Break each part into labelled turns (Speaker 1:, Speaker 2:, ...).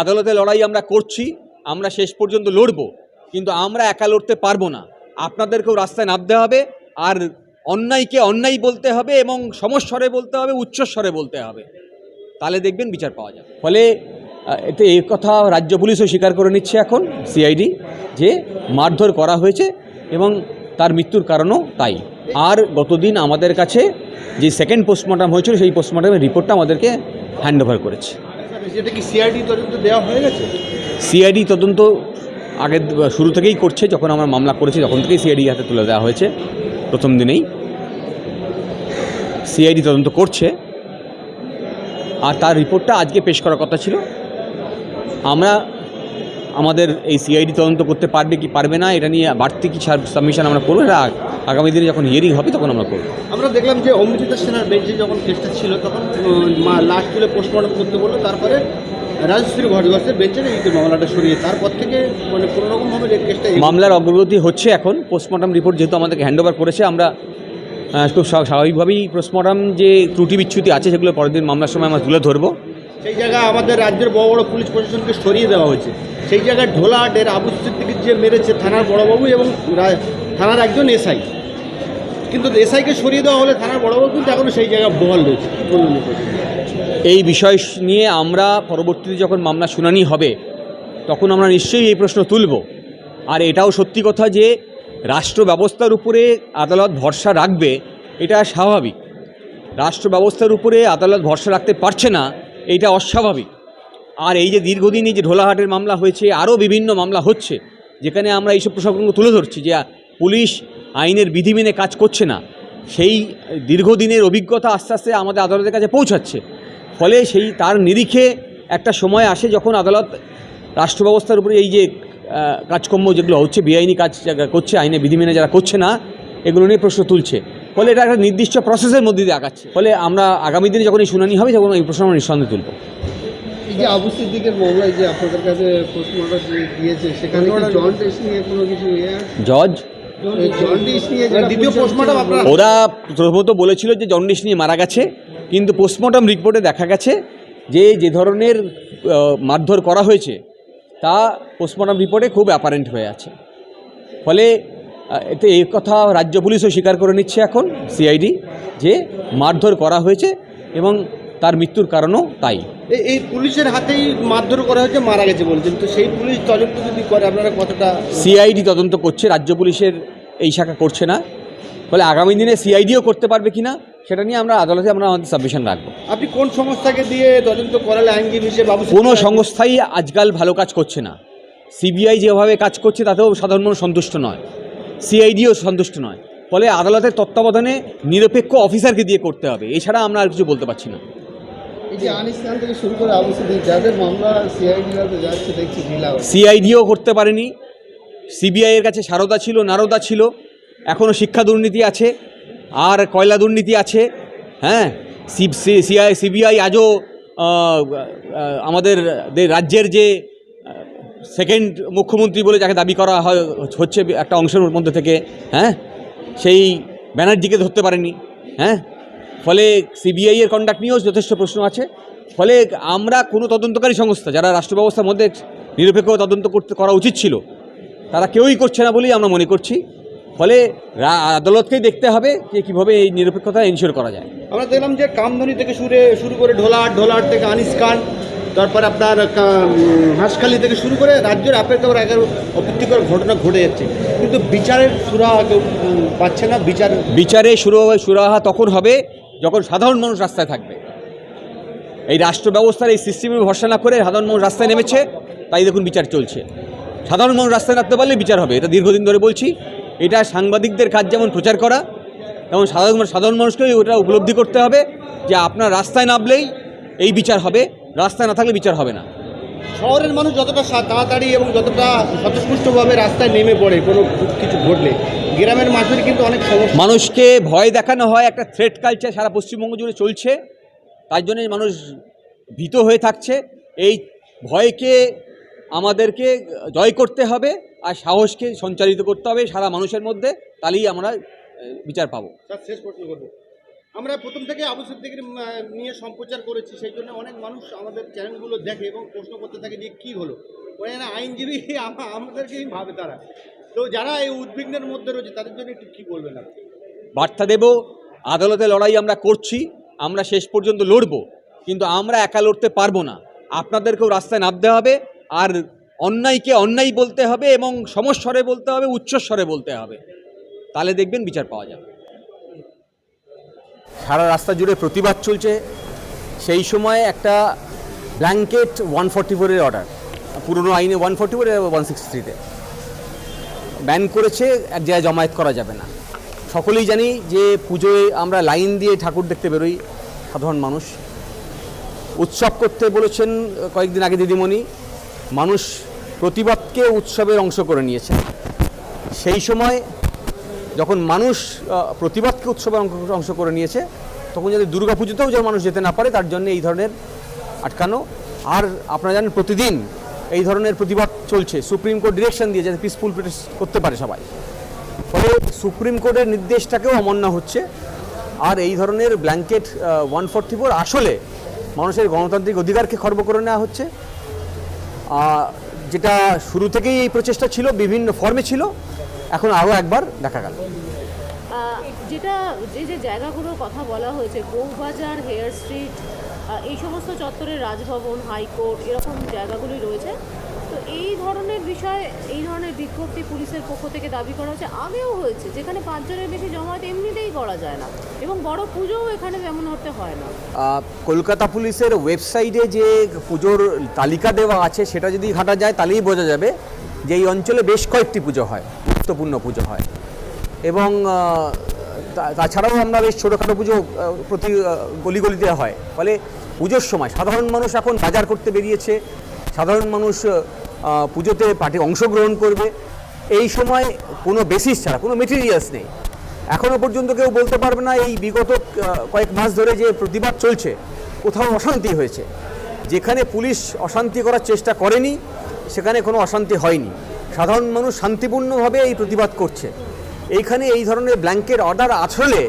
Speaker 1: আদালতে লড়াই আমরা করছি, আমরা শেষ পর্যন্ত লড়বো, কিন্তু আমরা একা লড়তে পারব না। আপনাদেরকেও রাস্তায় নামতে হবে, আর অন্যায়কে অন্যায় বলতে হবে এবং সমস্বরে বলতে হবে, উচ্চস্বরে বলতে হবে। তাহলে দেখবেন বিচার পাওয়া যাবে। ফলে এতে এই কথা রাজ্য পুলিশও স্বীকার করে নিচ্ছে এখন, সিআইডি, যে মারধর করা হয়েছে এবং তার মৃত্যুর কারণও তাই। আর গতদিন আমাদের কাছে যে সেকেন্ড পোস্টমর্টম হয়েছিল, সেই পোস্টমর্টমের রিপোর্টটা আমাদেরকে হ্যান্ড ওভার করেছে।
Speaker 2: সিআইডি তদন্ত দেওয়া হয়ে গেছে?
Speaker 1: সিআইডি তদন্ত আগের, শুরু থেকেই করছে, যখন আমরা মামলা করেছি, তখন থেকেই সিআইডি হাতে তুলে দেওয়া হয়েছে, প্রথম দিনেই। সিআইডি তদন্ত করছে। আর তার রিপোর্টটা আজকে পেশ করার কথা ছিল। আমরা আমাদের এই সিআইডি তদন্ত করতে পারবে কি পারবে না এটা নিয়ে বাড়তি কি সাবমিশন আমরা করব এটা আগামী দিনে যখন হিয়ারিং হবে তখন আমরা করব।
Speaker 2: আমরা দেখলাম যে অমৃতা সেনার বেঞ্চে যখন কেসটা ছিল তখন লাশ তুলে পোস্টমর্টম করতে বলল তারপরে রাজশ্রী ভট্টাচার্যের বেঞ্চে এই মামলাটা সরিয়ে তারপর থেকে মানে কোনো রকমভাবে রেপ কেসটা
Speaker 1: মামলার অগ্রগতি হচ্ছে এখন পোস্টমর্টম রিপোর্ট যেহেতু আমাদেরকে হ্যান্ড ওভার করেছে আমরা খুব স্বাভাবিকভাবেই পোস্টমর্টম যে ত্রুটি বিচ্ছুতি আছে সেগুলো পরের দিন মামলার সময় আমরা তুলে ধরবো।
Speaker 2: সেই জায়গায় আমাদের রাজ্যের বড় বড় পুলিশ প্রশাসনকে সরিয়ে দেওয়া হয়েছে। সেই জায়গায় ঢোলাহাটের আবু সিদ্দিকির যে মেরেছে থানার বড়বাবু এবং থানার একজন এসআই। কিন্তু এসআইকে সরিয়ে দেওয়া হলে থানার বড়বাবু কিন্তু এখনও সেই জায়গায় বহাল রয়েছে? এই
Speaker 1: বিষয় নিয়ে আমরা পরবর্তীতে যখন মামলা শুনানি হবে, তখন আমরা নিশ্চয়ই এই প্রশ্ন তুলব। আর এটাও সত্যি কথা যে রাষ্ট্র ব্যবস্থার উপরে আদালত ভরসা রাখবে, এটা স্বাভাবিক। রাষ্ট্র ব্যবস্থার উপরে আদালত ভরসা রাখতে পারছে না এটা অস্বাভাবিক। আর এই যে দীর্ঘদিন এই যে ঢোলাহাটের মামলা হয়েছে, আরও বিভিন্ন মামলা হচ্ছে, যেখানে আমরা এইসব প্রসঙ্গ তুলে ধরছি যে, পুলিশ আইনের বিধি মেনে কাজ করছে না। সেই দীর্ঘদিনের অভিজ্ঞতা আস্তে আস্তে আমাদের আদালতের কাছে পৌঁছাচ্ছে। ফলে সেই তার নিরিখে একটা সময় আসে যখন আদালত রাষ্ট্র ব্যবস্থার উপরে এই যে কাজকর্ম যেগুলো হচ্ছে, বেআইনি কাজ করছে আইনে বিধি মেনে যারা করছে না, এগুলো নিয়ে প্রশ্ন তুলছে। ফলে এটা একটা নির্দিষ্ট প্রসেসের মধ্যে দিয়ে আগাচ্ছে। ফলে আমরা আগামী দিনে যখন এই শুনানি হবে তখন এই প্রশ্ন আমরা নিঃসন্দেহে তুলব।
Speaker 3: যে আবু সিদ্দিকের মামলায় যে আপনাদের কাছে পোস্টমর্টম দিয়েছে সেখানে জন্ডিস নিয়ে কোনো কিছু ইয়ে
Speaker 1: জজ ওরা প্রথমত বলেছিল যে জন্ডিস নিয়ে মারা গেছে কিন্তু পোস্টমর্টম রিপোর্টে দেখা গেছে যে যে ধরনের মারধর করা হয়েছে তা পোস্টমর্টম রিপোর্টে খুব অ্যাপারেন্ট হয়ে আছে। ফলে এতে এই কথা রাজ্য পুলিশও স্বীকার করে নিচ্ছে এখন সিআইডি যে মারধর করা হয়েছে এবং তার মৃত্যুর কারণও তাই।
Speaker 2: এই পুলিশের হাতেই মারধর করা হয়েছে মারা গেছে বলছেন। তো সেই পুলিশ তদন্ত যদি করে আপনারা কতটা
Speaker 1: সিআইডি তদন্ত করছে রাজ্য পুলিশের এই শাখা করছে না। ফলে আগামী দিনে সিআইডিও করতে পারবে কিনা সেটা নিয়ে আমরা আদালতে আমরা আমাদের সাবমিশন রাখব।
Speaker 2: আপনি কোন সংস্থাকে দিয়ে তদন্ত করালে আইনজীবী হিসেবে বাবু
Speaker 1: কোনো সংস্থাই আজকাল ভালো কাজ করছে না। সিবিআই যেভাবে কাজ করছে তাতেও সাধারণ মানুষ সন্তুষ্ট নয়। সিআইডিও সন্তুষ্ট নয়। ফলে আদালতের তত্ত্বাবধানে নিরপেক্ষ অফিসারকে দিয়ে করতে হবে। এছাড়া আমরা আর কিছু বলতে পারছি না। সিআইডিও করতে পারেনি। সিবিআইয়ের কাছে সারদা ছিল নারদা ছিল। এখনও শিক্ষা দুর্নীতি আছে। আর কয়লা দুর্নীতি আছে। হ্যাঁ সিআই সিবিআই আজও আমাদের রাজ্যের যে সেকেন্ড মুখ্যমন্ত্রী বলে যাকে দাবি করা হয়, হচ্ছে একটা অংশের মধ্যে থেকে হ্যাঁ? সেই ব্যানার্জিকে ধরতে পারেনি হ্যাঁ? ফলে সিবিআই এর কন্ডাক্ট নিয়েও যথেষ্ট প্রশ্ন আছে। ফলে আমরা কোনো তদন্তকারী সংস্থা, যারা রাষ্ট্র ব্যবস্থার মধ্যে নিরপেক্ষ তদন্ত করতে, করা উচিত ছিল, তারা কেউই করছে না বলেই আমরা মনে করছি। ফলে আদালতকেই দেখতে হবে যে কীভাবে এই নিরপেক্ষতা এনশিওর করা যায়।
Speaker 2: আমরা দেখলাম যে কামধনি থেকে শুরু শুরু করে ঢোলাহাট ঢোলাহাট থেকে আনিস খান তারপর আপনার হাঁসখালি থেকে শুরু করে রাজ্যের আপেক্ষা একের অপ্রীতিকর ঘটনা ঘটে যাচ্ছে। কিন্তু বিচারের সুরাহা কেউ পাচ্ছে না, বিচার
Speaker 1: বিচারে শুরু সুরাহা তখন হবে যখন সাধারণ মানুষ রাস্তায় থাকবে। এই রাষ্ট্র ব্যবস্থার এই সিস্টেমে ভরসা না করে সাধারণ মানুষ রাস্তায় নেমেছে, তাই দেখুন বিচার চলছে। সাধারণ মানুষ রাস্তায় নামতে পারলে বিচার হবে, এটা দীর্ঘদিন ধরে বলছি। এটা সাংবাদিকদের কাজ যেমন প্রচার করা, তেমন সাধারণ সাধারণ মানুষকে ওটা উপলব্ধি করতে হবে যে আপনার রাস্তায় নামলেই এই বিচার হবে। রাস্তায় না থাকলে বিচার হবে না।
Speaker 2: শহরের মানুষ যতটা তাড়াতাড়ি এবং যতটা স্বতঃস্ফূর্তভাবে রাস্তায় নেমে পড়ে কোনো কিছু ঘটলে গ্রামের মানুষের কিন্তু অনেক সমস্যা।
Speaker 1: মানুষকে ভয় দেখানো হয় একটা থ্রেট কালচার সারা পশ্চিমবঙ্গ জুড়ে চলছে। তার জন্য মানুষ ভীত হয়ে থাকছে। এই ভয়কে আমাদেরকে জয় করতে হবে আর সাহসকে সঞ্চালিত করতে হবে সারা মানুষের মধ্যে। তাহলেই আমরা বিচার পাবো।
Speaker 2: শেষ প্রশ্ন করব। আমরা প্রথম থেকে আবু সিদ্দিকের নিয়ে সম্প্রচার করেছি, সেই জন্য অনেক মানুষ আমাদের চ্যানেলগুলো দেখে এবং প্রশ্ন করতে থাকে যে কী হলো? ওরা না আইনজীবী আমাদেরকেই ভাবে তারা। তো যারা এই উদ্বিগ্নের মধ্যে রয়েছে, তাদের জন্য একটু কী বলবেন
Speaker 1: বার্তা দেব, আদালতে লড়াই আমরা করছি, আমরা শেষ পর্যন্ত লড়ব, কিন্তু আমরা একা লড়তে পারব না। আপনাদেরকেও রাস্তায় নামতে হবে, আর অন্যায়কে অন্যায় বলতে হবে এবং সমস্বরে বলতে হবে, উচ্চস্বরে বলতে হবে। তাহলে দেখবেন বিচার পাওয়া যাবে। সারা রাস্তা জুড়ে প্রতিবাদ চলছে। সেই সময় একটা ব্ল্যাঙ্কেট ওয়ান ফর্টি ফোরের অর্ডার পুরনো আইনে one forty four one sixty থ্রিতে। ব্যান করেছে, এক জায়গায় জমায়েত করা যাবে না। সকলেই জানি যে পুজোয় আমরা লাইন দিয়ে ঠাকুর দেখতে বেরোই, সাধারণ মানুষ। উৎসব করতে বলেছেন কয়েকদিন আগে দিদিমণি। মানুষ প্রতিবাদকে উৎসবের অংশ করে নিয়েছে। সেই সময় যখন মানুষ প্রতিবাদকে উৎসবে অংশ- করে নিয়েছে, তখন যাতে দুর্গা পুজোতেও যেন মানুষ যেতে না পারে, তার জন্য এই ধরনের আটকানো। আর আপনারা জানেন প্রতিদিন এই ধরনের প্রতিবাদ চলছে। সুপ্রিম কোর্ট ডিরেকশন দিয়ে যাতে পিসফুল প্রোটেস্ট করতে পারে সবাই। ফলে সুপ্রিম কোর্টের নির্দেশটাকেও অমান্য হচ্ছে। আর এই ধরনের ব্ল্যাঙ্কেট ওয়ান ফোর্টি ফোর আসলে মানুষের গণতান্ত্রিক অধিকারকে খর্ব করে নেওয়া হচ্ছে। যেটা শুরু থেকেই এই প্রচেষ্টা ছিল, বিভিন্ন ফর্মে ছিল। এখন আরও একবার দেখা গেল।
Speaker 4: যেটা যে যে জায়গাগুলোর কথা বলা হয়েছে বউবাজার হেয়ার স্ট্রিট এই সমস্ত চত্বরে রাজভবন হাইকোর্ট এরকম জায়গাগুলি রয়েছে। তো এই ধরনের বিষয় এই ধরনের বিজ্ঞপ্তি পুলিশের পক্ষ থেকে দাবি করা হচ্ছে। আগেও হয়েছে যেখানে পাঁচজনের বেশি জমায়েত এমনিতেই করা যায় না। এবং বড় পুজোও এখানে তেমন হতে হয় না।
Speaker 1: কলকাতা পুলিশের ওয়েবসাইটে যে পুজোর তালিকা দেওয়া আছে সেটা যদি ঘাটা যায় তাহলেই বোঝা যাবে যে এই অঞ্চলে বেশ কয়েকটি পুজো হয়। গুরুত্বপূর্ণ পুজো হয়। এবং তাছাড়াও আমরা বেশ ছোটোখাটো পুজো প্রতি গলিগলিতে হয়। ফলে পুজোর সময় সাধারণ মানুষ এখন বাজার করতে বেরিয়েছে। সাধারণ মানুষ পুজোতে পার্টি অংশগ্রহণ করবে। এই সময় কোনো বেসিস ছাড়া, কোনো মেটেরিয়ালস নেই। এখনও পর্যন্ত কেউ বলতে পারবে না, এই বিগত কয়েক মাস ধরে যে প্রতিবাদ চলছে, কোথাও অশান্তি হয়েছে। যেখানে পুলিশ অশান্তি করার চেষ্টা করেনি, সেখানে কোনো অশান্তি হয়নি। সাধারণ মানুষ শান্তিপূর্ণভাবে এই প্রতিবাদ করছে। এইখানে এই ধরনের ব্ল্যাঙ্কেট অর্ডার আসলে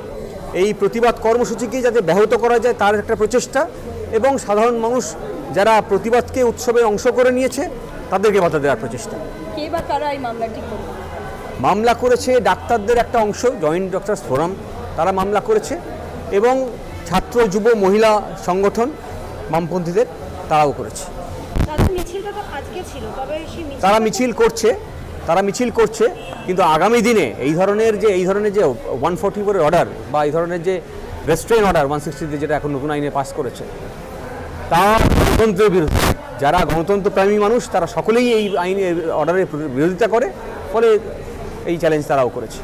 Speaker 1: এই প্রতিবাদ কর্মসূচিকে যাতে ব্যাহত করা যায় তার একটা প্রচেষ্টা এবং সাধারণ মানুষ যারা প্রতিবাদকে উৎসবে অংশ করে নিয়েছে তাদেরকে বাধা দেওয়ার প্রচেষ্টা। মামলা করেছে ডাক্তারদের একটা অংশ জয়েন্ট ডক্টরস ফোরাম তারা মামলা করেছে এবং ছাত্র যুব মহিলা সংগঠন বামপন্থীদের তারাও করেছে।
Speaker 5: মিছিলটা তো আজকে ছিল তবে
Speaker 1: তারা মিছিল করছে তারা মিছিল করছে কিন্তু আগামী দিনে এই ধরনের যে এই ধরনের যে ওয়ান ফোর্টি ফোরের অর্ডার বা এই ধরনের যে রেস্ট্রেন অর্ডার ওয়ান সিক্সটিতে যেটা এখন নতুন আইনে পাস করেছে তা গণতন্ত্রের বিরুদ্ধে। যারা গণতন্ত্রপ্রেমী মানুষ তারা সকলেই এই আইনের অর্ডারের বিরোধিতা করে ফলে এই চ্যালেঞ্জ তারাও করেছে।